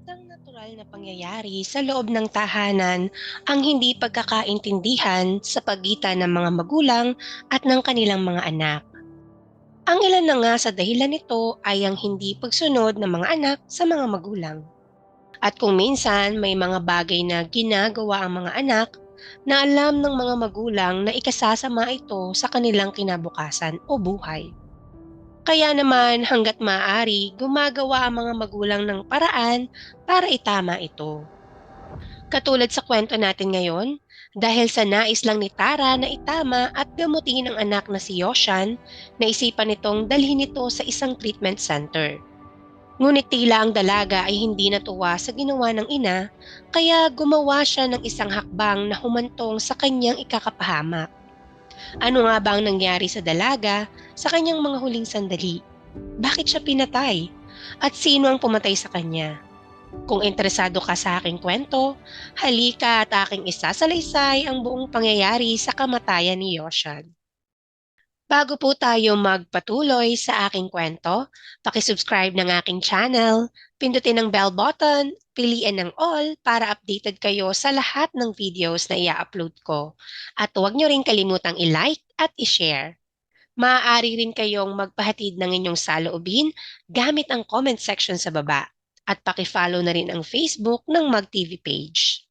Isang natural na pangyayari sa loob ng tahanan ang hindi pagkakaintindihan sa pagitan ng mga magulang at ng kanilang mga anak. Ang ilan na nga sa dahilan nito ay ang hindi pagsunod ng mga anak sa mga magulang. At kung minsan may mga bagay na ginagawa ang mga anak na alam ng mga magulang na ikasasama ito sa kanilang kinabukasan o buhay. Kaya naman hanggat maaari, gumagawa ang mga magulang ng paraan para itama ito. Katulad sa kwento natin ngayon, dahil sa nais lang ni Tara na itama at gamutin ang anak na si Yoshan, naisipan nitong dalhin ito sa isang treatment center. Ngunit tila ang dalaga ay hindi natuwa sa ginawa ng ina, kaya gumawa siya ng isang hakbang na humantong sa kanyang ikakapahamak. Ano nga ba ang nangyari sa dalaga sa kanyang mga huling sandali? Bakit siya pinatay? At sino ang pumatay sa kanya? Kung interesado ka sa aking kwento, halika at aking isasalaysay ang buong pangyayari sa kamatayan ni Yoshan. Bago po tayo magpatuloy sa aking kwento, pakisubscribe ng aking channel, pindutin ang bell button, piliin ang all para updated kayo sa lahat ng videos na i-upload ko. At huwag nyo rin kalimutang i-like at i-share. Maaari rin kayong magpahatid ng inyong saloobin gamit ang comment section sa baba. At pakifollow na rin ang Facebook ng MagTV page.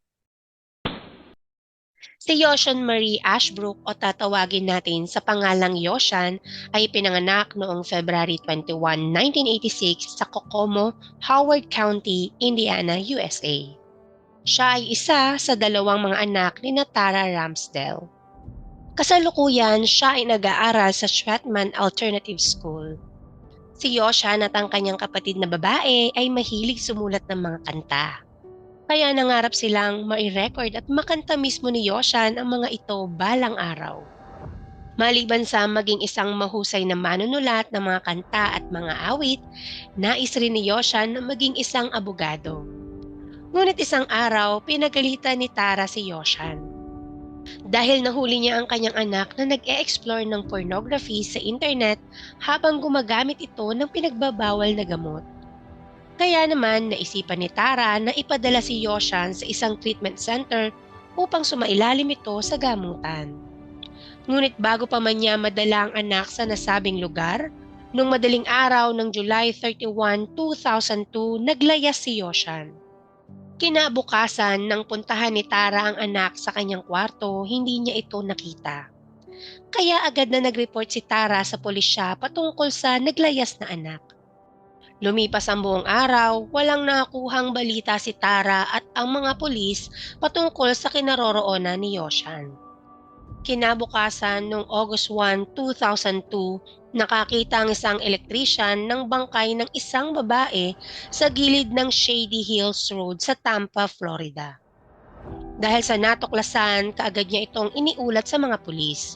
Si Yoshan Marie Ashbrook o tatawagin natin sa pangalang Yoshan ay pinanganak noong February 21, 1986 sa Kokomo, Howard County, Indiana, USA. Siya ay isa sa dalawang mga anak ni Tara Ramsdale. Kasalukuyan, siya ay nag-aaral sa Stratman Alternative School. Si Yoshan at ang kanyang kapatid na babae ay mahilig sumulat ng mga kanta. Kaya nangarap silang mai-record at makanta mismo ni Yoshan ang mga ito balang araw. Maliban sa maging isang mahusay na manunulat ng mga kanta at mga awit, nais rin ni Yoshan na maging isang abogado. Ngunit isang araw, pinagalitan ni Tara si Yoshan. Dahil nahuli niya ang kanyang anak na nag-e-explore ng pornography sa internet habang gumagamit ito ng pinagbabawal na gamot. Kaya naman naisipan ni Tara na ipadala si Yoshan sa isang treatment center upang sumailalim ito sa gamutan. Ngunit bago pa man niya madala ang anak sa nasabing lugar, nung madaling araw ng July 31, 2002, naglayas si Yoshan. Kinabukasan nang puntahan ni Tara ang anak sa kanyang kwarto, hindi niya ito nakita. Kaya agad na nag-report si Tara sa pulisya patungkol sa naglayas na anak. Lumipas ang buong araw, walang nakuhang balita si Tara at ang mga pulis patungkol sa kinaroroonan ni Yoshan. Kinabukasan noong August 1, 2002, nakakita ang isang elektrisyan ng bangkay ng isang babae sa gilid ng Shady Hills Road sa Tampa, Florida. Dahil sa natuklasan, kaagad niya itong iniulat sa mga pulis.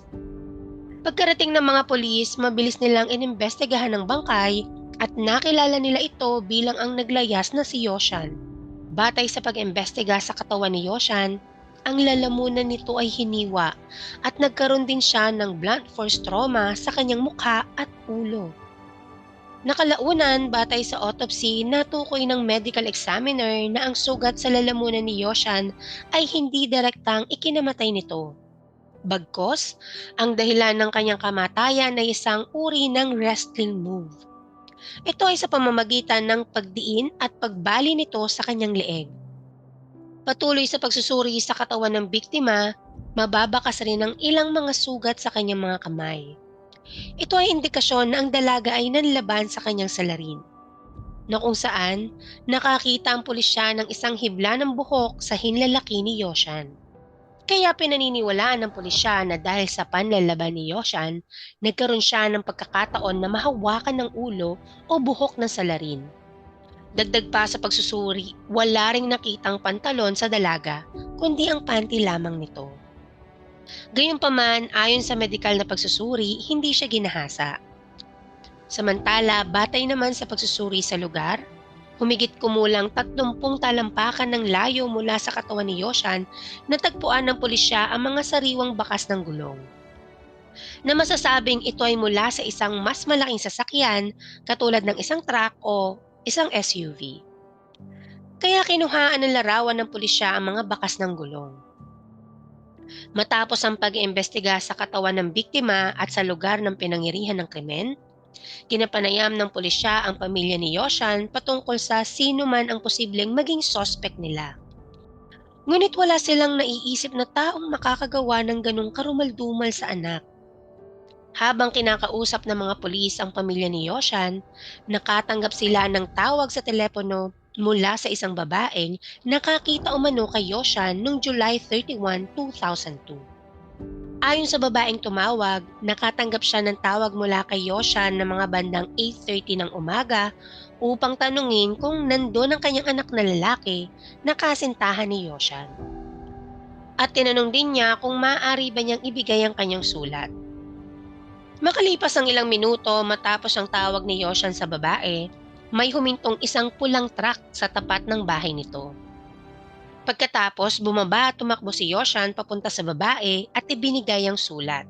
Pagkarating ng mga pulis, mabilis nilang inimbestigahan ng bangkay at nakilala nila ito bilang ang naglayas na si Yoshan. Batay sa pag-imbestiga sa katawan ni Yoshan, ang lalamunan nito ay hiniwa at nagkaroon din siya ng blunt force trauma sa kanyang mukha at ulo. Nakalaunan, batay sa autopsy, natukoy ng medical examiner na ang sugat sa lalamunan ni Yoshan ay hindi direktang ikinamatay nito. Bagkos, ang dahilan ng kanyang kamatayan ay isang uri ng wrestling move. Ito ay sa pamamagitan ng pagdiin at pagbali nito sa kanyang leeg. Patuloy sa pagsusuri sa katawan ng biktima, mababakas rin ang ilang mga sugat sa kanyang mga kamay. Ito ay indikasyon na ang dalaga ay nanlaban sa kanyang salarin na kung saan nakakita ang pulisya ng isang hibla ng buhok sa hinlalaki ni Yoshan. Kaya pinaniniwalaan ng pulisya na dahil sa panlalaban ni Yoshan, nagkaroon siya ng pagkakataon na mahawakan ng ulo o buhok ng salarin. Dagdag pa sa pagsusuri, wala ring nakitang pantalon sa dalaga, kundi ang panty lamang nito. Gayunpaman, ayon sa medikal na pagsusuri, hindi siya ginahasa. Samantala, batay naman sa pagsusuri sa lugar, Humigit kumulang 30 talampakan ng layo mula sa katawan ni Yoshan, natagpuan ng pulisya ang mga sariwang bakas ng gulong. Na masasabing ito ay mula sa isang mas malaking sasakyan katulad ng isang truck o isang SUV. Kaya kinuhaan ng larawan ng pulisya ang mga bakas ng gulong. Matapos ang pag-iimbestiga sa katawan ng biktima at sa lugar ng pinangirihan ng krimen, kinapanayam ng pulisya ang pamilya ni Yoshan patungkol sa sino man ang posibleng maging suspect nila. Ngunit wala silang naiisip na taong makakagawa ng ganong karumaldumal sa anak. Habang kinakausap ng mga pulis ang pamilya ni Yoshan, nakatanggap sila ng tawag sa telepono mula sa isang babaeng nakakita umano kay Yoshan noong July 31, 2002. Ayon sa babaeng tumawag, nakatanggap siya ng tawag mula kay Yoshan ng mga bandang 8.30 ng umaga upang tanungin kung nandun ang kanyang anak na lalaki na kasintahan ni Yoshan. At tinanong din niya kung maaari ba niyang ibigay ang kanyang sulat. Makalipas ang ilang minuto matapos ang tawag ni Yoshan sa babae, may humintong isang pulang truck sa tapat ng bahay nito. Pagkatapos, bumaba at tumakbo si Yoshan papunta sa babae at ibinigay ang sulat.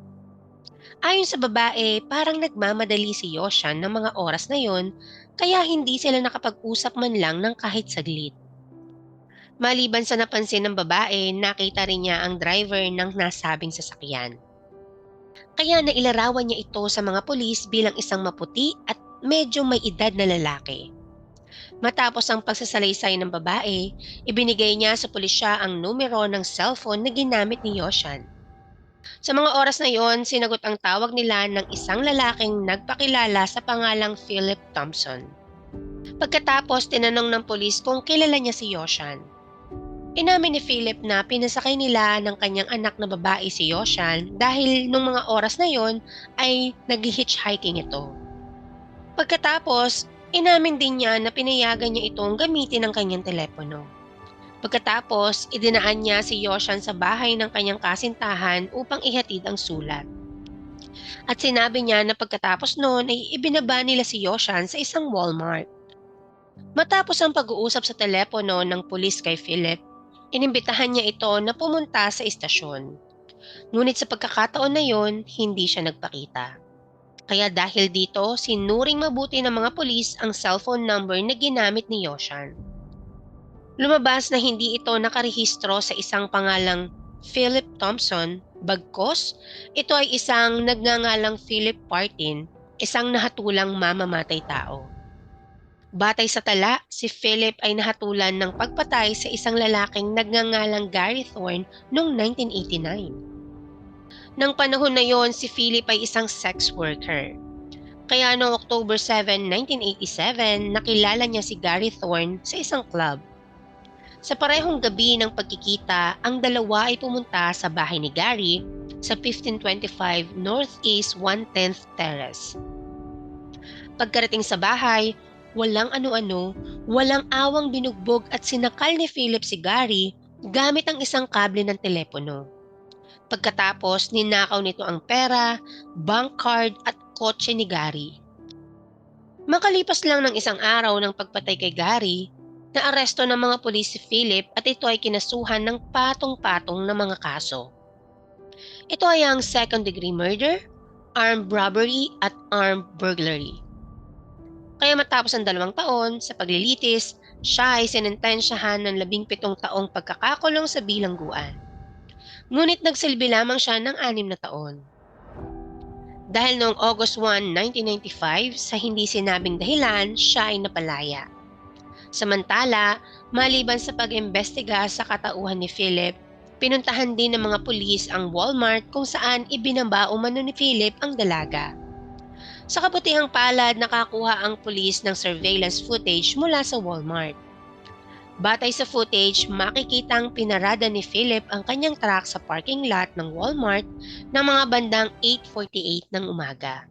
Ayon sa babae, parang nagmamadali si Yoshan ng mga oras na yon kaya hindi sila nakapag-usap man lang ng kahit saglit. Maliban sa napansin ng babae, nakita rin niya ang driver ng nasabing sasakyan. Kaya nailarawan niya ito sa mga pulis bilang isang maputi at medyo may edad na lalaki. Matapos ang pagsasalaysay ng babae, ibinigay niya sa pulisya ang numero ng cellphone na ginamit ni Yoshan. Sa mga oras na iyon, sinagot ang tawag nila ng isang lalaking nagpakilala sa pangalang Philip Thompson. Pagkatapos, tinanong ng pulis kung kilala niya si Yoshan. Inamin ni Philip na pinasakay nila ng kanyang anak na babae si Yoshan dahil nung mga oras na yon ay nag-hitchhiking ito. Pagkatapos, inamin din niya na pinayagan niya itong gamitin ang kanyang telepono. Pagkatapos, idinaan niya si Yoshan sa bahay ng kanyang kasintahan upang ihatid ang sulat. At sinabi niya na pagkatapos noon ay ibinaba nila si Yoshan sa isang Walmart. Matapos ang pag-uusap sa telepono ng pulis kay Philip, Inimbitahan niya ito na pumunta sa istasyon. Ngunit sa pagkakataon na yon, hindi siya nagpakita. Kaya dahil dito, sinuring mabuti ng mga pulis ang cellphone number na ginamit ni Yoshan. Lumabas na hindi ito nakarehistro sa isang pangalang Philip Thompson, bagkos ito ay isang nagngangalang Philip Partin, isang nahatulang mamamatay tao. Batay sa tala, si Philip ay nahatulan ng pagpatay sa isang lalaking nagngangalang Gary Thorne noong 1989. Nang panahon na yon, si Philip ay isang sex worker. Kaya noong October 7, 1987, nakilala niya si Gary Thorne sa isang club. Sa parehong gabi ng pagkikita, ang dalawa ay pumunta sa bahay ni Gary sa 1525 Northeast 110th Terrace. Pagkarating sa bahay, walang ano-ano, walang awang binugbog at sinakal ni Philip si Gary gamit ang isang kable ng telepono. Pagkatapos, ninakaw nito ang pera, bank card at kotse ni Gary. Makalipas lang ng isang araw ng pagpatay kay Gary, naaresto ng mga pulis si Philip at ito ay kinasuhan ng patong-patong na mga kaso. Ito ay ang second degree murder, armed robbery at armed burglary. Kaya matapos ang dalawang taon sa paglilitis, siya ay sinentensyahan ng labing pitong taong pagkakakulong sa bilangguan. Ngunit nagsilbi lamang siya ng anim na taon. Dahil noong August 1, 1995, sa hindi sinabing dahilan, siya ay napalaya. Samantala, maliban sa pag-imbestiga sa katauhan ni Philip, pinuntahan din ng mga pulis ang Walmart kung saan ibinaba umano ni Philip ang dalaga. Sa kabutihang palad, nakakuha ang pulis ng surveillance footage mula sa Walmart. Batay sa footage, makikitang pinarada ni Philip ang kanyang truck sa parking lot ng Walmart ng mga bandang 8.48 ng umaga.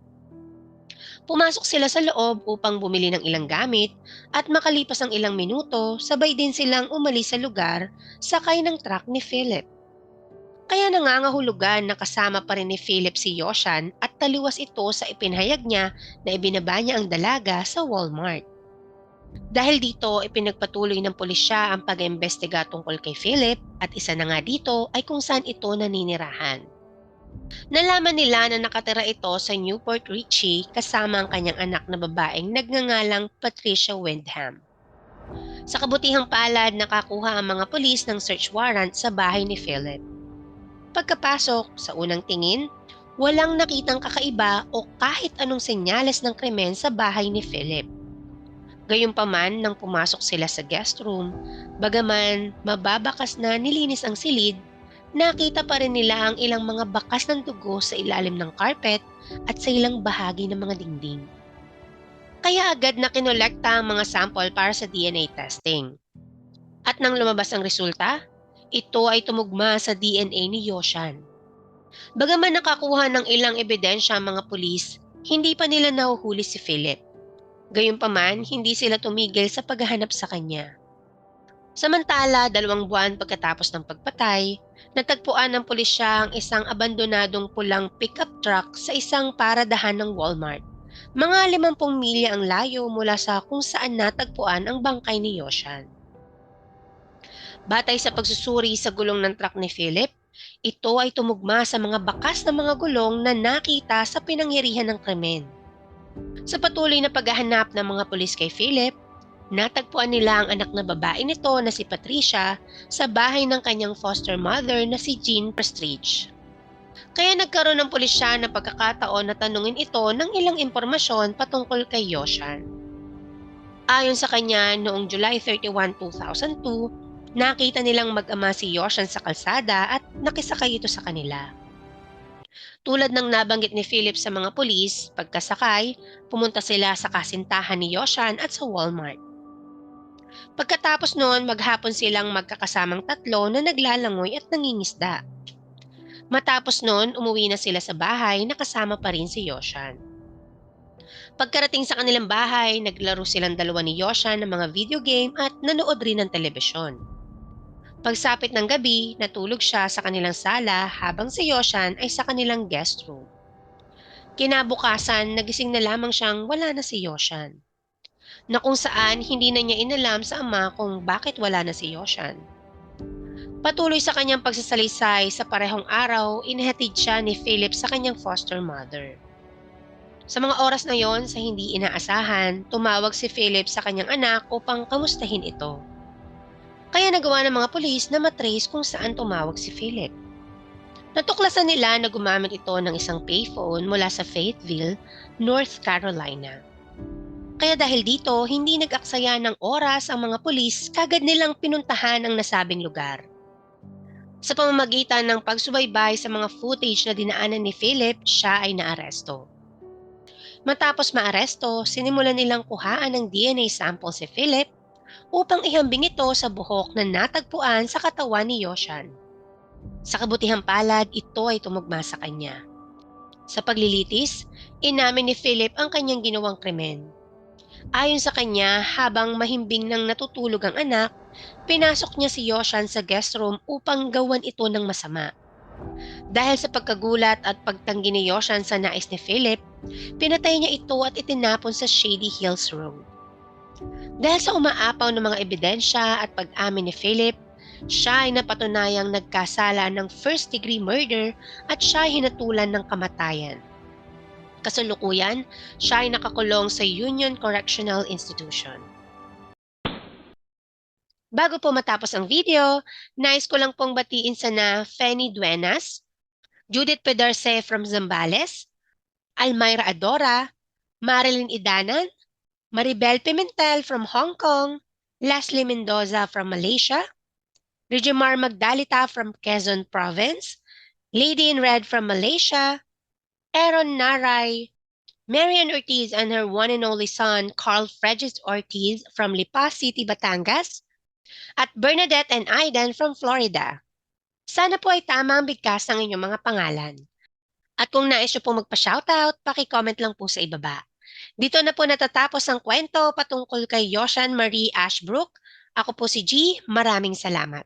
Pumasok sila sa loob upang bumili ng ilang gamit at makalipas ang ilang minuto, sabay din silang umalis sa lugar sakay ng truck ni Philip. Kaya nangangahulugan na kasama pa rin ni Philip si Yoshan at taliwas ito sa ipinahayag niya na ibinaba niya ang dalaga sa Walmart. Dahil dito, ipinagpatuloy ng pulisya ang pag-imbestiga tungkol kay Philip at isa na nga dito ay kung saan ito naninirahan. Nalaman nila na nakatira ito sa Newport Richie kasama ang kanyang anak na babaeng nagngangalang Patricia Windham. Sa kabutihang palad, nakakuha ang mga pulis ng search warrant sa bahay ni Philip. Pagkapasok, sa unang tingin, walang nakitang kakaiba o kahit anong senyales ng krimen sa bahay ni Philip. Gayunpaman nang pumasok sila sa guest room, bagaman mababakas na nilinis ang silid, nakita pa rin nila ang ilang mga bakas ng dugo sa ilalim ng carpet at sa ilang bahagi ng mga dingding. Kaya agad na kinolekta ang mga sample para sa DNA testing. At nang lumabas ang resulta, ito ay tumugma sa DNA ni Yoshan. Bagaman nakakuha ng ilang ebidensya ang mga pulis, hindi pa nila nahuhuli si Philip. Gayunpaman, hindi sila tumigil sa paghahanap sa kanya. Samantala, dalawang buwan pagkatapos ng pagpatay, natagpuan ng pulisya ang isang abandonadong pulang pickup truck sa isang paradahan ng Walmart. Mga limampung milya ang layo mula sa kung saan natagpuan ang bangkay ni Yoshan. Batay sa pagsusuri sa gulong ng truck ni Philip, ito ay tumugma sa mga bakas ng mga gulong na nakita sa pinangyarihan ng krimen. Sa patuloy na paghahanap ng mga pulis kay Philip, natagpuan nila ang anak na babae nito na si Patricia sa bahay ng kanyang foster mother na si Jean Prestridge. Kaya nagkaroon ng pulisya ng pagkakataon na tanungin ito ng ilang impormasyon patungkol kay Yoshan. Ayon sa kanya, noong July 31, 2002, nakita nilang mag-ama si Yoshan sa kalsada at nakisakay ito sa kanila. Tulad ng nabanggit ni Philip sa mga pulis, pagkasakay, pumunta sila sa kasintahan ni Yoshan at sa Walmart. Pagkatapos noon, maghapon silang magkakasamang tatlo na naglalangoy at nangingisda. Matapos noon, umuwi na sila sa bahay na kasama pa rin si Yoshan. Pagkarating sa kanilang bahay, naglaro silang dalawa ni Yoshan ng mga video game at nanood rin ng telebisyon. Pagsapit ng gabi, natulog siya sa kanilang sala habang si Yoshan ay sa kanilang guest room. Kinabukasan, nagising na lamang siyang wala na si Yoshan. Na kung saan hindi na niya inalam sa ama kung bakit wala na si Yoshan. Patuloy sa kanyang pagsasalisay sa parehong araw, inihatid siya ni Philip sa kanyang foster mother. Sa mga oras na yon, sa hindi inaasahan, tumawag si Philip sa kanyang anak upang kamustahin ito. Kaya nagawa ng mga pulis na matrace kung saan tumawag si Philip. Natuklasan nila na gumamit ito ng isang payphone mula sa Fayetteville, North Carolina. Kaya dahil dito, hindi nag-aksaya ng oras ang mga pulis kagad nilang pinuntahan ang nasabing lugar. Sa pamamagitan ng pagsubaybay sa mga footage na dinaanan ni Philip, siya ay naaresto. Matapos maaresto, sinimulan nilang kuhaan ng DNA sample si Philip upang ihambing ito sa buhok na natagpuan sa katawan ni Yoshan. Sa kabutihang palad, ito ay tumugma sa kanya. Sa paglilitis, inamin ni Philip ang kanyang ginawang krimen. Ayon sa kanya, habang mahimbing nang natutulog ang anak, pinasok niya si Yoshan sa guest room upang gawan ito ng masama. Dahil sa pagkagulat at pagtanggi ni Yoshan sa nais ni Philip, pinatay niya ito at itinapon sa Shady Hills Road. Dahil sa umaapaw ng mga ebidensya at pag-amin ni Philip, siya ay napatunayang nagkasala ng first degree murder at siya ay hinatulan ng kamatayan. Kasalukuyan, siya ay nakakulong sa Union Correctional Institution. Bago po matapos ang video, nais ko lang pong batiin sa na Fanny Duenas, Judith Pedarce from Zambales, Almyra Adora, Marilyn Idanan, Maribel Pimentel from Hong Kong, Leslie Mendoza from Malaysia, Regimar Magdalita from Quezon Province, Lady in Red from Malaysia, Aaron Naray, Marian Ortiz and her one and only son, Carl Fredris Ortiz from Lipa City, Batangas, at Bernadette and Aidan from Florida. Sana po ay tama ang bigkas ng inyong mga pangalan. At kung nais nyo po magpa-shoutout, paki-comment lang po sa ibaba. Dito na po natatapos ang kwento patungkol kay Yoshan Marie Ashbrook. Ako po si G. Maraming salamat.